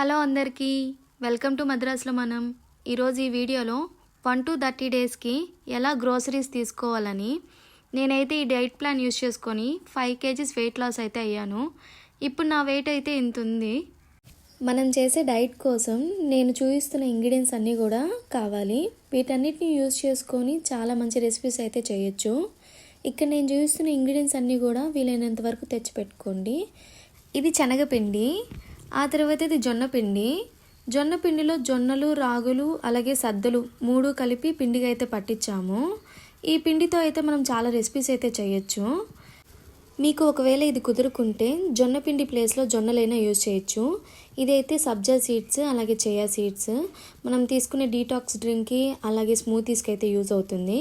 Hello అందరికీ welcome to మద్రాస్లో మనం. ఈరోజు ఈ వీడియోలో వన్ టు థర్టీ డేస్కి ఎలా గ్రోసరీస్ తీసుకోవాలని నేనైతే ఈ డైట్ ప్లాన్ యూస్ చేసుకొని ఫైవ్ కేజీస్ వెయిట్ లాస్ అయితే అయ్యాను. ఇప్పుడు నా వెయిట్ అయితే ఇంత ఉంది. మనం చేసే డైట్ కోసం నేను చూపిస్తున్న ఇంగ్రీడియంట్స్ అన్నీ కూడా కావాలి. వీటన్నిటిని యూస్ చేసుకొని చాలా మంచి రెసిపీస్ అయితే చేయొచ్చు. ఇక్కడ నేను చూపిస్తున్న ఇంగ్రీడియంట్స్ అన్నీ కూడా వీలైనంత వరకు తెచ్చిపెట్టుకోండి ఇది శనగపిండి ఆ తర్వాత ఇది జొన్న పిండి. జొన్న పిండిలో జొన్నలు రాగులు అలాగే సద్దలు మూడు కలిపి పిండిగా అయితే పట్టించాము. ఈ పిండితో అయితే మనం చాలా రెసిపీస్ అయితే చేయొచ్చు. మీకు ఒకవేళ ఇది కుదురుకుంటే జొన్న పిండి ప్లేస్లో జొన్నలైనా యూజ్ చేయొచ్చు. ఇదైతే సబ్జా సీడ్స్ అలాగే చేయా సీడ్స్ మనం తీసుకునే డీటాక్స్ డ్రింక్కి అలాగే స్మూతీస్కి అయితే యూజ్ అవుతుంది.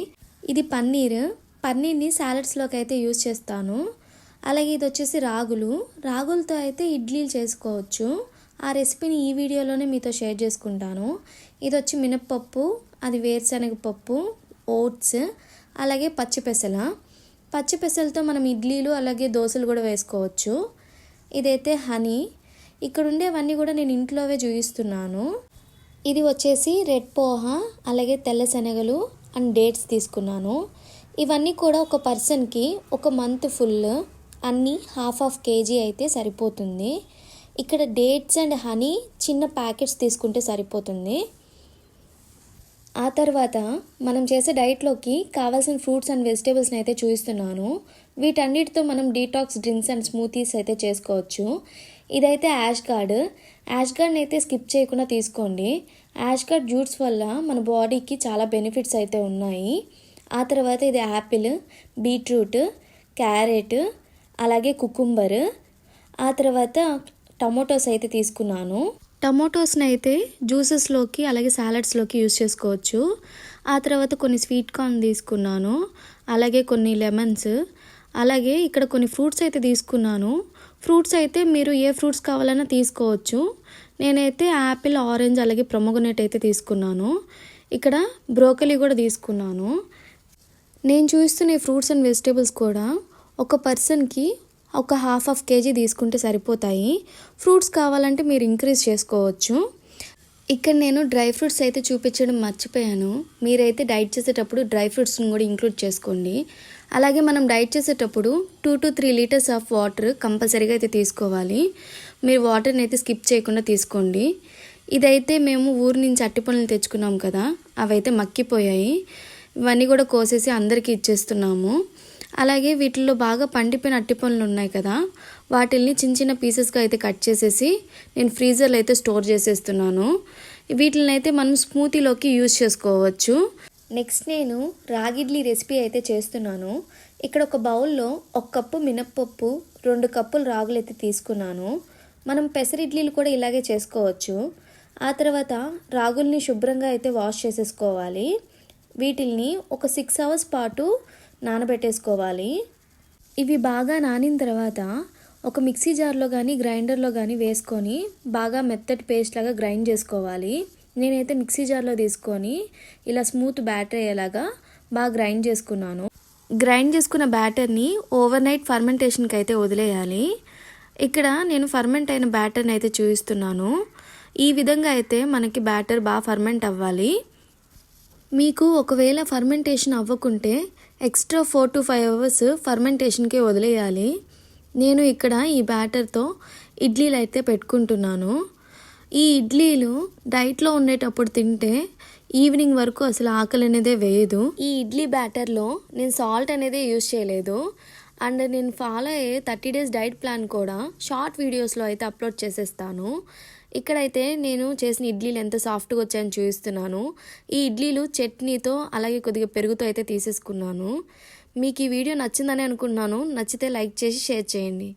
ఇది పన్నీర్. పన్నీర్ని సాలడ్స్లోకి అయితే యూజ్ చేస్తాను. అలాగే ఇది వచ్చేసి రాగులు. రాగులతో అయితే ఇడ్లీలు చేసుకోవచ్చు. ఆ రెసిపీని ఈ వీడియోలోనే మీతో షేర్ చేసుకుంటాను. ఇది వచ్చి మినప్పప్పు అది వేరుశనగ పప్పు ఓట్స్ అలాగే పచ్చిపెసల పచ్చిపెసలతో మనం ఇడ్లీలు అలాగే దోశలు కూడా వేసుకోవచ్చు. ఇదైతే హనీ. ఇక్కడ ఉండేవన్నీ కూడా నేను ఇంట్లోవే చూపిస్తున్నాను ఇది వచ్చేసి రెడ్ పోహ అలాగే తెల్ల శనగలు అండ్ డేట్స్ తీసుకున్నాను. ఇవన్నీ కూడా ఒక పర్సన్కి ఒక మంత్ ఫుల్ అన్నీ హాఫ్ హాఫ్ కేజీ అయితే సరిపోతుంది. ఇక్కడ డేట్స్ అండ్ హనీ చిన్న ప్యాకెట్స్ తీసుకుంటే సరిపోతుంది. ఆ తర్వాత మనం చేసే డైట్లోకి కావాల్సిన ఫ్రూట్స్ అండ్ వెజిటేబుల్స్ని అయితే చూపిస్తున్నాను. వీటన్నిటితో మనం డీటాక్స్ డ్రింక్స్ అండ్ స్మూతీస్ అయితే చేసుకోవచ్చు. ఇదైతే యాష్ గార్డ్. యాష్ గార్డ్ని అయితే స్కిప్ చేయకుండా తీసుకోండి. యాష్ గార్డ్ జ్యూట్స్ వల్ల మన బాడీకి చాలా బెనిఫిట్స్ అయితే ఉన్నాయి. ఆ తర్వాత ఇది యాపిల్ బీట్రూట్ క్యారెట్ అలాగే కుకుంబర్. ఆ తర్వాత టమోటోస్ అయితే తీసుకున్నాను. టమోటోస్ని అయితే జ్యూసెస్లోకి అలాగే సాలడ్స్లోకి యూస్ చేసుకోవచ్చు. ఆ తర్వాత కొన్ని స్వీట్ కార్న్ తీసుకున్నాను. అలాగే కొన్ని లెమన్స్. అలాగే ఇక్కడ కొన్ని ఫ్రూట్స్ అయితే తీసుకున్నాను. ఫ్రూట్స్ అయితే మీరు ఏ ఫ్రూట్స్ కావాలన్నా తీసుకోవచ్చు. నేనైతే యాపిల్ ఆరెంజ్ అలాగే ప్రొమోగనేట్ అయితే తీసుకున్నాను. ఇక్కడ బ్రోకలీ కూడా తీసుకున్నాను. నేను చూస్తున్న ఈ ఫ్రూట్స్ అండ్ వెజిటేబుల్స్ కూడా ఒక పర్సన్కి ఒక హాఫ్ హాఫ్ కేజీ తీసుకుంటే సరిపోతాయి. ఫ్రూట్స్ కావాలంటే మీరు ఇంక్రీజ్ చేసుకోవచ్చు. ఇక్కడ నేను డ్రై ఫ్రూట్స్ అయితే చూపించడం మర్చిపోయాను. మీరైతే డైట్ చేసేటప్పుడు డ్రై ఫ్రూట్స్ని కూడా ఇంక్లూడ్ చేసుకోండి. అలాగే మనం డైట్ చేసేటప్పుడు two to three litres of water కంపల్సరీగా అయితే తీసుకోవాలి. మీరు వాటర్ని అయితే స్కిప్ చేయకుండా తీసుకోండి. ఇదైతే మేము ఊరి నుంచి అట్టి పనులు తెచ్చుకున్నాం కదా అవైతే మక్కిపోయాయి. ఇవన్నీ కూడా కోసేసి అందరికీ ఇచ్చేస్తున్నాము. అలాగే వీటిల్లో బాగా పండిపోయిన అట్టి పనులు ఉన్నాయి కదా. వాటిల్ని చిన్న చిన్న పీసెస్గా అయితే కట్ చేసేసి నేను ఫ్రీజర్లో అయితే స్టోర్ చేసేస్తున్నాను. వీటిని అయితే మనం స్మూతీలోకి యూజ్ చేసుకోవచ్చు. నెక్స్ట్ నేను రాగిడ్లీ రెసిపీ అయితే చేస్తున్నాను. ఇక్కడ ఒక బౌల్లో ఒక కప్పు మినప్పప్పు రెండు కప్పులు రాగులు అయితే తీసుకున్నాను. మనం పెసరిడ్లీలు కూడా ఇలాగే చేసుకోవచ్చు. ఆ తర్వాత రాగుల్ని శుభ్రంగా అయితే వాష్ చేసేసుకోవాలి. వీటిల్ని ఒక సిక్స్ అవర్స్ పాటు నానబెట్టేసుకోవాలి. ఇవి బాగా నానిన తర్వాత ఒక మిక్సీ జార్లో కానీ గ్రైండర్లో కానీ వేసుకొని బాగా మెత్తటి పేస్ట్ లాగా గ్రైండ్ చేసుకోవాలి. నేనైతే మిక్సీ జార్లో తీసుకొని ఇలా స్మూత్ బ్యాటర్ అయ్యేలాగా బాగా గ్రైండ్ చేసుకున్నాను. గ్రైండ్ చేసుకున్న బ్యాటర్ని ఓవర్ నైట్ ఫర్మెంటేషన్కి అయితే వదిలేయాలి. ఇక్కడ నేను ఫర్మెంట్ అయిన బ్యాటర్ని అయితే చూపిస్తున్నాను ఈ విధంగా అయితే మనకి బ్యాటర్ బాగా ఫర్మెంట్ అవ్వాలి. మీకు ఒకవేళ fermentation అవ్వకుంటే extra four to five hours ఫర్మెంటేషన్కి వదిలేయాలి. నేను ఇక్కడ ఈ బ్యాటర్తో ఇడ్లీలు అయితే పెట్టుకుంటున్నాను. ఈ ఇడ్లీలు డైట్లో ఉండేటప్పుడు తింటే ఈవినింగ్ వరకు అసలు ఆకలి అనేదే వేయదు. ఈ ఇడ్లీ బ్యాటర్లో నేను సాల్ట్ అనేది యూజ్ చేయలేదు. అండ్ నేను ఫాలో అయ్యే థర్టీ డేస్ డైట్ ప్లాన్ కూడా షార్ట్ వీడియోస్లో అయితే అప్లోడ్ చేసేస్తాను. ఇక్కడైతే నేను చేసిన ఇడ్లీలు ఎంత సాఫ్ట్గా వచ్చాయని చూపిస్తున్నాను. ఈ ఇడ్లీలు చట్నీతో అలాగే కొద్దిగా పెరుగుతో అయితే తీసేసుకున్నాను. మీకు ఈ వీడియో నచ్చిందని అనుకున్నాను నచ్చితే లైక్ చేసి షేర్ చేయండి.